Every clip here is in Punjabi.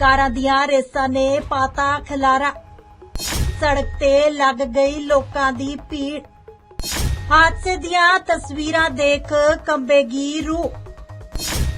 ਕਾਰਾਂ ਦੀਆਂ ਰੇਸਾਂ ਨੇ ਪਾਤਾ ਖਲਾਰਾ। ਸੜਕ ਤੇ ਲੱਗ ਗਈ ਲੋਕਾਂ ਦੀ ਭੀੜ। ਹਾਦਸੇ ਦੀਆਂ ਤਸਵੀਰਾਂ ਦੇਖ ਕੰਬੇਗੀ ਰੂਹ।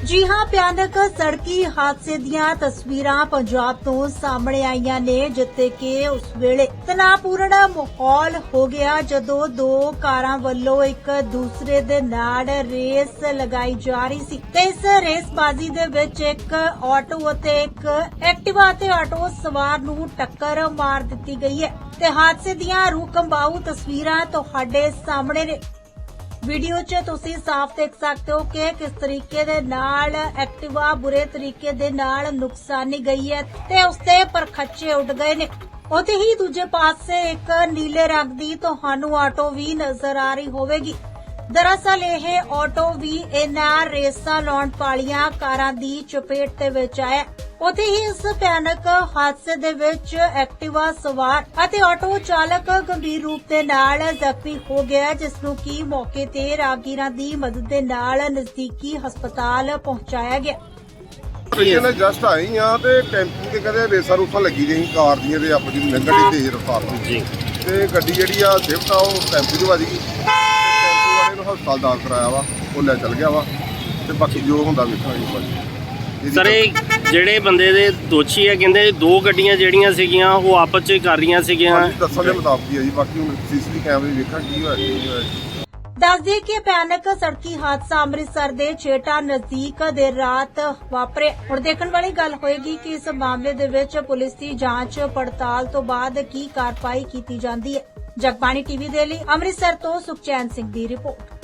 ਜੀ ਹਾਂ, ਭਿਆਨਕ ਸੜਕੀ ਹਾਦਸੇ ਦੀਆਂ ਤਸਵੀਰਾਂ ਪੰਜਾਬ ਤੋਂ ਸਾਹਮਣੇ ਆਈਆਂ ਨੇ, ਜਿੱਥੇ ਕਿ ਉਸ ਵੇਲੇ ਤਣਾਅਪੂਰਨ ਮਾਹੌਲ ਹੋ ਗਿਆ, ਜਦੋਂ ਦੋ ਕਾਰਾਂ ਵੱਲੋਂ ਇੱਕ ਦੂਸਰੇ ਦੇ ਨਾਲ ਰੇਸ ਲਗਾਈ ਜਾ ਰਹੀ ਸੀ। ਤੇ ਇਸ ਰੇਸਬਾਜ਼ੀ ਦੇ ਵਿੱਚ ਇੱਕ ਆਟੋ ਅਤੇ ਇੱਕ ਐਕਟਿਵਾ ਤੇ ਆਟੋ ਸਵਾਰ ਨੂੰ ਟੱਕਰ ਮਾਰ ਦਿੱਤੀ ਗਈ ਹੈ। ਤੇ ਹਾਦਸੇ ਦੀਆਂ ਰੂਹ ਕੰਬਾਊ ਤਸਵੀਰਾਂ ਤੁਹਾਡੇ ਸਾਹਮਣੇ ਨੇ। ਵੀਡੀਓ 'ਚ ਤੁਸੀਂ ਸਾਫ਼ ਦੇਖ ਸਕਦੇ ਹੋ ਕਿ ਕਿਸ ਤਰੀਕੇ ਦੇ ਨਾਲ ਐਕਟਿਵਾ ਬੁਰੇ ਤਰੀਕੇ ਦੇ ਨਾਲ ਨੁਕਸਾਨੀ ਗਈ ਹੈ ਤੇ ਉਸਤੇ ਪਰਖੱਚੇ ਉੱਡ ਗਏ ਨੇ। ਉਹਦੇ ਹੀ ਦੂਜੇ ਪਾਸੇ ਇੱਕ ਨੀਲੇ ਰੰਗ ਦੀ ਤੁਹਾਨੂੰ ਆਟੋ ਵੀ ਨਜ਼ਰ ਆ ਰਹੀ ਹੋਵੇਗੀ। ਦਰਅਸਲ ਇਹ ਆਟੋ ਵੀ ਇਹਨਾਂ ਰੇਸਾਂ ਲਾਉਣ ਵਾਲੀਆਂ ਕਾਰਾਂ ਦੀ ਚਪੇਟ ਦੇ ਵਿੱਚ ਆਇਆ। ਉਥੇ ਹੀ ਇਸ ਭਿਆਨਕ ਹਾਦਸੇ ਦੇ ਵਿੱਚ ਐਕਟਿਵਾ ਸਵਾਰ ਅਤੇ ਆਟੋ ਚਾਲਕ ਗੰਭੀਰ ਰੂਪ ਦੇ ਨਾਲ ਜ਼ਖਮੀ ਹੋ ਗਿਆ ਜਿਸ ਨੂੰ ਕਿ ਮੌਕੇ ਤੇ ਰਾਗੀਰਾਂ ਦੀ ਮਦਦ ਦੇ ਨਾਲ ਨਜ਼ਦੀਕੀ ਹਸਪਤਾਲ ਪਹੁੰਚਾਇਆ ਗਿਆ। ਅਸੀਂ ਨਾ ਜਸਟ ਆਏ ਆ ਤੇ ਟੈਂਪੂ ਤੇ ਕਦੇ ਰੇਸਾਂ ਰੂਸਾਂ ਲੱਗੀ ਸੀ ਕਾਰ ਦੀਆਂ ਤੇ ਆਪਣੀ ਲੰਘਣ ਦੀ ਤੇਜ਼ ਰਫ਼ਤਾਰ ਨਾਲ। ਜੀ। ਤੇ ਗੱਡੀ ਜਿਹੜੀ ਆ ਸਵਿਫਟ ਆ ਉਹ ਟੈਂਪੂ 'ਚ ਵੱਜ ਗਈ। ਤੇ ਟੈਂਪੂ ਵਾਲੇ ਨੂੰ ਹਸਪਤਾਲ ਦਾਖਲ ਕਰਾਇਆ ਵਾ ਉਹ ਲੈ ਚਲ ਗਿਆ ਵਾ। ਤੇ ਬਾਕੀ ਜੋ ਹੁੰਦਾ ਵੇਖਾਂਗੇ ਭਾਜੀ ਇਹਦੀ ਸਰ ਇਹ ਜਿਹੜੇ ਬੰਦੇ ਦੇ ਦੋਸ਼ੀ ਹੈ ਕਹਿੰਦੇ ਦੋ ਗੱਡੀਆਂ ਜਿਹੜੀਆਂ ਸੀਗੀਆਂ ਉਹ ਆਪਸ ਚ ਕਰ ਰਹੀਆਂ ਸੀਗੀਆਂ। ਹਾਂਜੀ ਦੱਸਣ ਦੇ ਮੁਤਾਬਕ ਹੀ ਆ ਜੀ ਬਾਕੀ ਹੁਣ ਸੀਸੀਟੀਵੀ ਕੈਮਰੇ ਵੇਖਾਂ ਕੀ ਹੋਇਆ ਕੀ ਨਹੀਂ ਹੋਇਆ ਜੀ। ਦੱਸ ਦਈਏ ਕਿ ਭਿਆਨਕ ਸੜਕੀ ਹਾਦਸਾ ਅੰਮ੍ਰਿਤਸਰ ਦੇ ਛੇਟਾ ਨਜ਼ਦੀਕ ਦੇਰ ਰਾਤ ਵਾਪਰਿਆ ਹੁਣ ਦੇਖਣ ਵਾਲੀ ਗੱਲ ਹੋਏਗੀ ਕਿ ਇਸ ਮਾਮਲੇ ਦੇ ਵਿੱਚ ਪੁਲਿਸ ਦੀ ਜਾਂਚ ਪੜਤਾਲ ਤੋਂ ਬਾਅਦ ਕੀ ਕਾਰਵਾਈ ਕੀਤੀ ਜਾਂਦੀ ਹੈ। ਜਗਬਾਣੀ ਟੀਵੀ ਦੇ ਲਈ ਅੰਮ੍ਰਿਤਸਰ ਤੋਂ ਸੁਖਚੈਨ ਸਿੰਘ ਦੀ ਰਿਪੋਰਟ।